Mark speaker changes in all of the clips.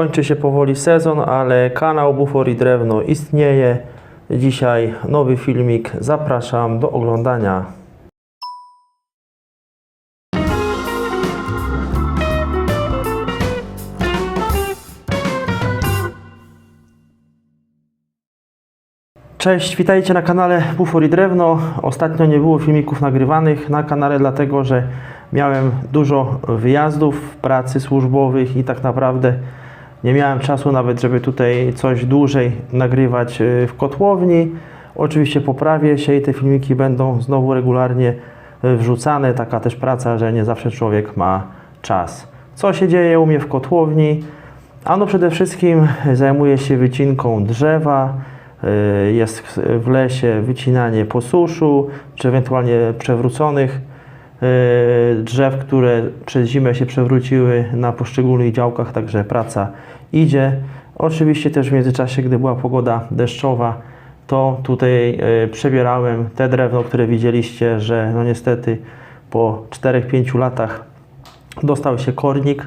Speaker 1: kończy się powoli sezon, ale kanał Bufor i Drewno istnieje. Dzisiaj nowy filmik. Zapraszam do oglądania. Cześć, witajcie na kanale Bufor i Drewno. Ostatnio nie było filmików nagrywanych na kanale, dlatego że miałem dużo wyjazdów, pracy służbowych i tak naprawdę nie miałem czasu nawet, żeby tutaj coś dłużej nagrywać y, w kotłowni. Oczywiście poprawię się i te filmiki będą znowu regularnie y, wrzucane. Taka też praca, że nie zawsze człowiek ma czas. Co się dzieje u mnie w kotłowni? Ano przede wszystkim zajmuję się wycinką drzewa, y, jest w lesie wycinanie po suszu, czy ewentualnie przewróconych drzew, które przez zimę się przewróciły na poszczególnych działkach, także praca idzie. Oczywiście też w międzyczasie, gdy była pogoda deszczowa, to tutaj y, przebierałem te drewno, które widzieliście, że no niestety po 4-5 latach dostał się kornik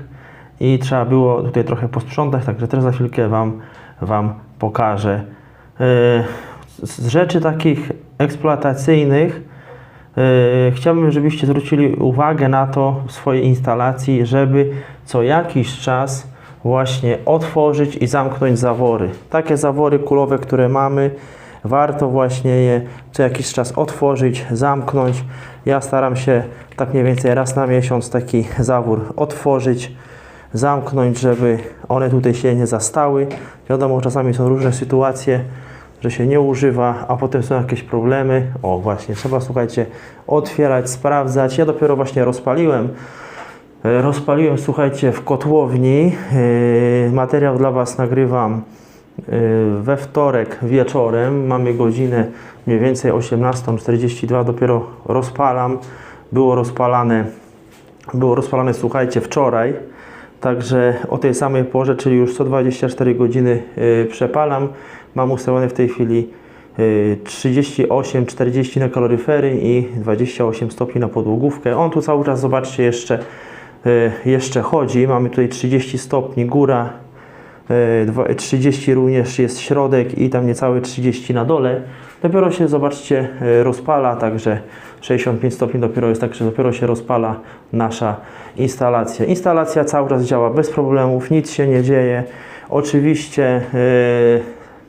Speaker 1: i trzeba było tutaj trochę posprzątać, także też za chwilkę Wam, wam pokażę. Yy, Z rzeczy takich eksploatacyjnych chciałbym, żebyście zwrócili uwagę na to w swojej instalacji, żeby co jakiś czas właśnie otworzyć i zamknąć zawory. Takie zawory kulowe, które mamy, warto właśnie je co jakiś czas otworzyć, zamknąć. Ja staram się tak mniej więcej raz na miesiąc taki zawór otworzyć, zamknąć, żeby one tutaj się nie zastały. Wiadomo, czasami są różne sytuacje, że się nie używa, a potem są jakieś problemy. O, właśnie, trzeba, słuchajcie, otwierać, sprawdzać. Ja dopiero właśnie rozpaliłem. E, Rozpaliłem, słuchajcie, w kotłowni. Yy, Materiał dla Was nagrywam yy, we wtorek wieczorem. Mamy godzinę mniej więcej 18.42. Dopiero rozpalam. Było rozpalane, było rozpalane, słuchajcie, wczoraj. Także o tej samej porze, czyli już co 24 godziny przepalam. Mam ustawione w tej chwili yy, 38-40 na kaloryfery i 28 stopni na podłogówkę. On tu cały czas, zobaczcie, jeszcze, yy, jeszcze chodzi. Mamy tutaj 30 stopni góra, yy, dwa- 30 również jest środek i tam niecałe 30 na dole. Dopiero się, zobaczcie, rozpala, także 65 stopni dopiero jest, także dopiero się rozpala nasza instalacja. Instalacja cały czas działa bez problemów, nic się nie dzieje. Oczywiście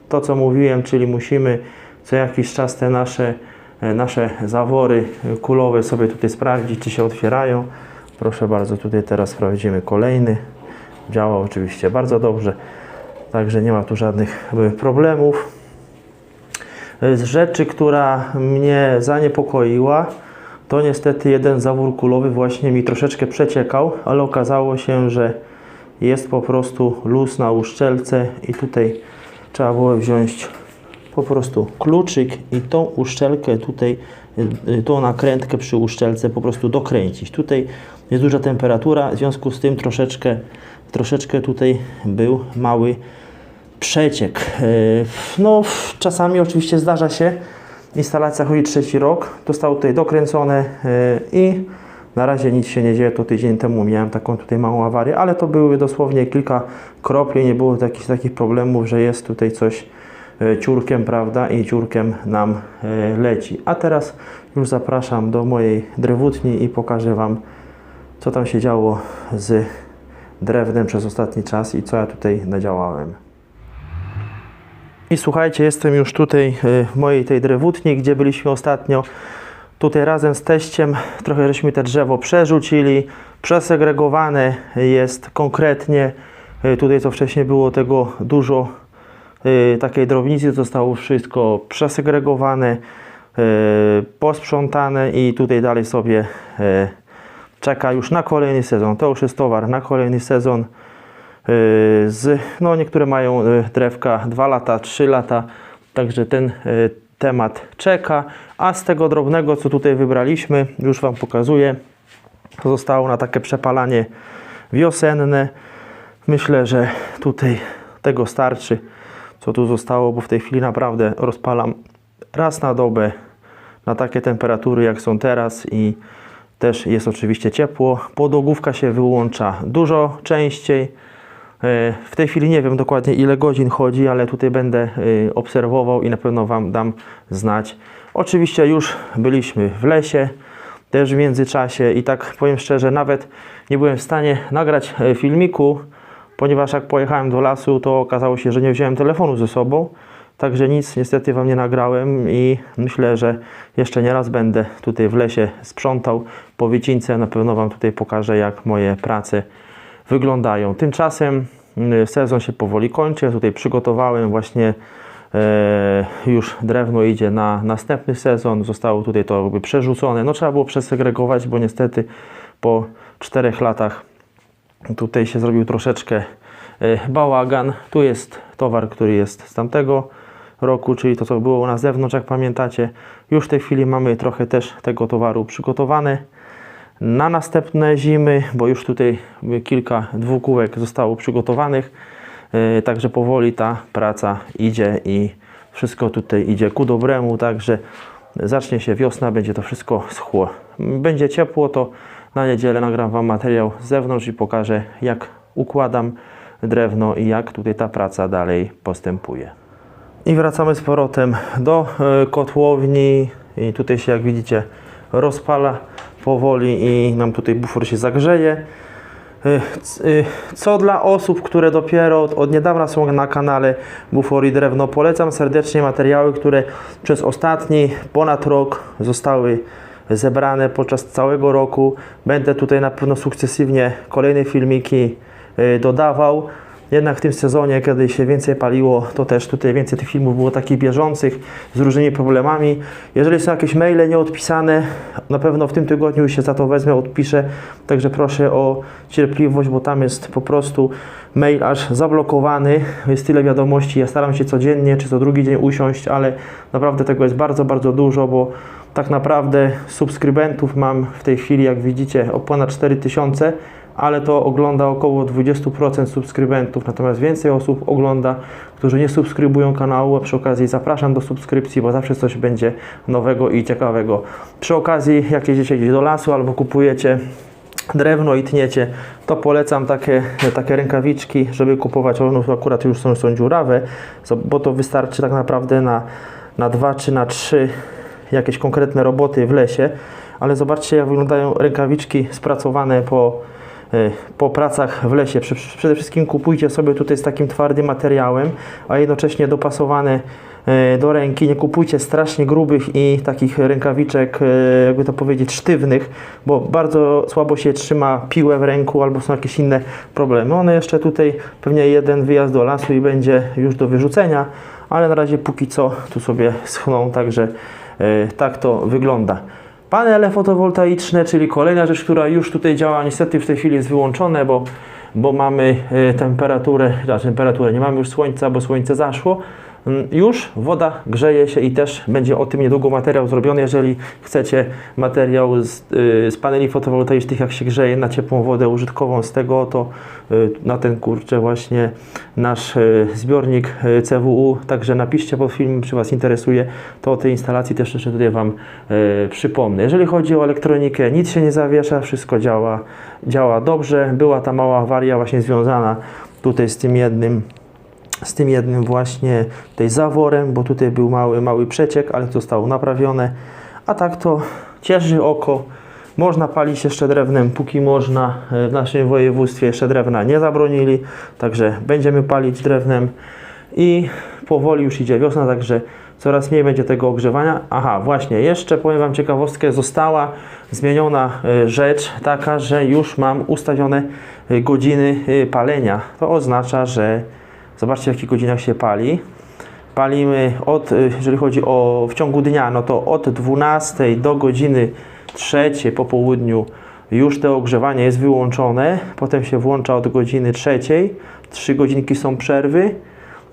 Speaker 1: to, co mówiłem, czyli musimy co jakiś czas te nasze, e, nasze zawory kulowe sobie tutaj sprawdzić, czy się otwierają. Proszę bardzo, tutaj teraz sprawdzimy kolejny. Działa oczywiście bardzo dobrze, także nie ma tu żadnych e, problemów. Z rzeczy, która mnie zaniepokoiła, to niestety jeden zawór kulowy właśnie mi troszeczkę przeciekał, ale okazało się, że jest po prostu luz na uszczelce i tutaj trzeba było wziąć po prostu kluczyk i tą uszczelkę tutaj, y, y, tą nakrętkę przy uszczelce po prostu dokręcić. Tutaj jest duża temperatura, w związku z tym troszeczkę, troszeczkę tutaj był mały przeciek. Yy, No, czasami oczywiście zdarza się. Instalacja chodzi trzeci rok. Zostało tutaj dokręcone i na razie nic się nie dzieje. To tydzień temu miałem taką tutaj małą awarię, ale to były dosłownie kilka kropli. Nie było jakichś takich problemów, że jest tutaj coś yy, ciurkiem, prawda? I ciurkiem nam yy, leci. A teraz już zapraszam do mojej drewutni i pokażę Wam, co tam się działo z drewnem przez ostatni czas i co ja tutaj nadziałałem. I słuchajcie, jestem już tutaj y, w mojej tej drewutni, gdzie byliśmy ostatnio. Tutaj razem z teściem trochę żeśmy te drzewo przerzucili. Przesegregowane jest konkretnie. Y, Tutaj co wcześniej było tego dużo y, takiej drobnicy, zostało wszystko przesegregowane, y, posprzątane i tutaj dalej sobie czeka już na kolejny sezon. To już jest towar na kolejny sezon. Z, no niektóre mają drewka 2 lata, 3 lata, także ten temat czeka. A z tego drobnego, co tutaj wybraliśmy, już Wam pokazuję, zostało na takie przepalanie wiosenne. Myślę, że tutaj tego starczy, co tu zostało, bo w tej chwili naprawdę rozpalam raz na dobę na takie temperatury, jak są teraz i też jest oczywiście ciepło. Podłogówka się wyłącza dużo częściej. E, W tej chwili nie wiem dokładnie ile godzin chodzi, ale tutaj będę e, obserwował i na pewno Wam dam znać. Oczywiście już byliśmy w lesie, też w międzyczasie i tak powiem szczerze, nawet nie byłem w stanie nagrać e, filmiku, ponieważ jak pojechałem do lasu, to okazało się, że nie wziąłem telefonu ze sobą. Także nic niestety Wam nie nagrałem i myślę, że jeszcze nie raz będę tutaj w lesie sprzątał po wycince. Na pewno Wam tutaj pokażę, jak moje prace wyglądają. Tymczasem y, sezon się powoli kończy. Tutaj przygotowałem właśnie e, już drewno idzie na następny sezon. Zostało tutaj to jakby przerzucone. No trzeba było przesegregować, bo niestety po czterech latach tutaj się zrobił troszeczkę e, bałagan. Tu jest towar, który jest z tamtego roku, czyli to, co było na zewnątrz, jak pamiętacie. Już w tej chwili mamy trochę też tego towaru przygotowane na następne zimy, bo już tutaj kilka dwukółek zostało przygotowanych. E, Także powoli ta praca idzie i wszystko tutaj idzie ku dobremu, także zacznie się wiosna, będzie to wszystko schło. Będzie ciepło, to na niedzielę nagram Wam materiał z zewnątrz i pokażę jak układam drewno i jak tutaj ta praca dalej postępuje. I wracamy z powrotem do e, kotłowni i tutaj się jak widzicie rozpala powoli i nam tutaj bufor się zagrzeje. Y, y, Co dla osób, które dopiero od, od niedawna są na kanale Bufor i Drewno, polecam serdecznie materiały, które przez ostatni ponad rok zostały zebrane podczas całego roku. Będę tutaj na pewno sukcesywnie kolejne filmiki y, dodawał. Jednak w tym sezonie, kiedy się więcej paliło, to też tutaj więcej tych filmów było takich bieżących, z różnymi problemami. Jeżeli są jakieś maile nieodpisane, na pewno w tym tygodniu się za to wezmę, odpiszę. Także proszę o cierpliwość, bo tam jest po prostu mail aż zablokowany. Jest tyle wiadomości. Ja staram się codziennie czy co drugi dzień usiąść, ale naprawdę tego jest bardzo, bardzo dużo, bo tak naprawdę subskrybentów mam w tej chwili, jak widzicie, o ponad 4000 ale to ogląda około 20% subskrybentów, natomiast więcej osób ogląda, którzy nie subskrybują kanału, a przy okazji zapraszam do subskrypcji, bo zawsze coś będzie nowego i ciekawego. Przy okazji, jak jedziecie gdzieś do lasu albo kupujecie drewno i tniecie, to polecam takie, takie rękawiczki, żeby kupować, one akurat już są, są dziurawe, bo to wystarczy tak naprawdę na, na dwa czy na trzy jakieś konkretne roboty w lesie, ale zobaczcie jak wyglądają rękawiczki spracowane po, po pracach w lesie. Prze- Przede wszystkim kupujcie sobie tutaj z takim twardym materiałem, a jednocześnie dopasowane e, do ręki. Nie kupujcie strasznie grubych i takich rękawiczek, e, jakby to powiedzieć, sztywnych, bo bardzo słabo się trzyma piłę w ręku albo są jakieś inne problemy. One jeszcze tutaj pewnie jeden wyjazd do lasu i będzie już do wyrzucenia, ale na razie póki co tu sobie schną, także tak to wygląda. Panele fotowoltaiczne, czyli kolejna rzecz, która już tutaj działa, niestety w tej chwili jest wyłączone, bo, bo mamy e, temperaturę, znaczy temperaturę, nie mamy już słońca, bo słońce zaszło. Mm, Już woda grzeje się i też będzie o tym niedługo materiał zrobiony. Jeżeli chcecie materiał z, y, z paneli fotowoltaicznych, jak się grzeje na ciepłą wodę użytkową z tego, to y, na ten kurczę właśnie nasz y, zbiornik CWU. Także napiszcie pod filmem, czy Was interesuje, to o tej instalacji też jeszcze tutaj Wam przypomnę. Jeżeli chodzi o elektronikę, nic się nie zawiesza, wszystko działa, działa dobrze. Była ta mała awaria właśnie związana tutaj z tym jednym z tym jednym właśnie tutaj zaworem, bo tutaj był mały, mały przeciek, ale to zostało naprawione. A tak to cieszy oko. Można palić jeszcze drewnem, póki można. W naszym województwie jeszcze drewna nie zabronili, także będziemy palić drewnem i powoli już idzie wiosna, także coraz mniej będzie tego ogrzewania. Aha, właśnie, jeszcze powiem Wam ciekawostkę, została zmieniona e, rzecz taka, że już mam ustawione e, godziny e, palenia. To oznacza, że Zobaczcie, w jakich godzinach się pali. Palimy od, y, jeżeli chodzi o w ciągu dnia, no to od 12 do godziny 3 po południu już to ogrzewanie jest wyłączone. Potem się włącza od godziny 3. 3 godzinki są przerwy.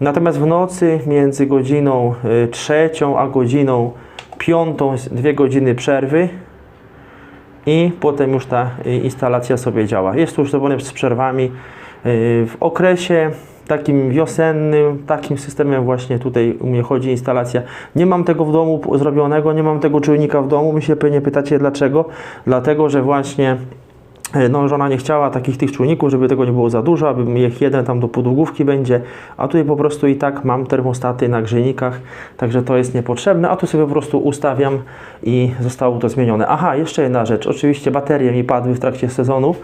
Speaker 1: Natomiast w nocy między godziną y, 3 a godziną 5 dwie godziny przerwy i potem już ta y, instalacja sobie działa. Jest to już zrobione z przerwami. Y, W okresie takim wiosennym, takim systemem właśnie tutaj u mnie chodzi instalacja. Nie mam tego w domu zrobionego, nie mam tego czujnika w domu. My się pewnie pytacie dlaczego? Dlatego, że właśnie E, No, żona nie chciała takich tych czujników, żeby tego nie było za dużo, aby ich jeden tam do podłogówki będzie, a tutaj po prostu i tak mam termostaty na grzejnikach, także to jest niepotrzebne, a tu sobie po prostu ustawiam i zostało to zmienione. Aha, jeszcze jedna rzecz, oczywiście baterie mi padły w trakcie sezonu,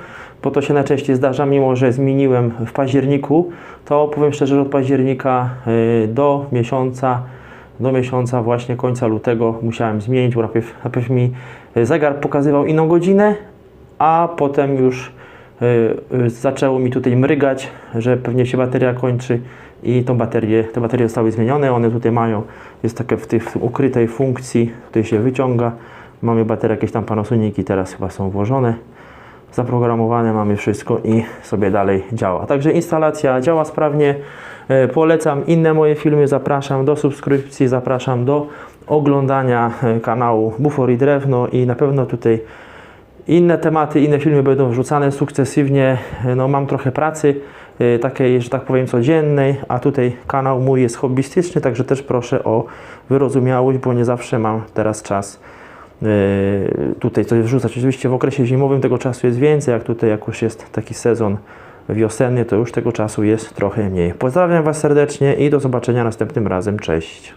Speaker 1: bo to się najczęściej zdarza, mimo że zmieniłem w październiku, to powiem szczerze, że od października y, do miesiąca do miesiąca właśnie końca lutego musiałem zmienić, bo najpierw, najpierw mi y, zegar pokazywał inną godzinę, a potem już y, zaczęło mi tutaj mrygać, że pewnie się bateria kończy i tą baterię, te baterie zostały zmienione, one tutaj mają, jest takie w tej ukrytej funkcji, tutaj się wyciąga, mamy baterie jakieś tam Panasoniki teraz chyba są włożone, zaprogramowane mamy wszystko i sobie dalej działa. Także instalacja działa sprawnie, E, polecam inne moje filmy, zapraszam do subskrypcji, zapraszam do oglądania e, kanału Bufor i Drewno i na pewno tutaj inne tematy, inne filmy będą wrzucane sukcesywnie. No, mam trochę pracy, takiej, że tak powiem, codziennej, a tutaj kanał mój jest hobbystyczny, także też proszę o wyrozumiałość, bo nie zawsze mam teraz czas tutaj coś wrzucać. Oczywiście w okresie zimowym tego czasu jest więcej, jak tutaj jak już jest taki sezon wiosenny, to już tego czasu jest trochę mniej. Pozdrawiam Was serdecznie i do zobaczenia następnym razem. Cześć!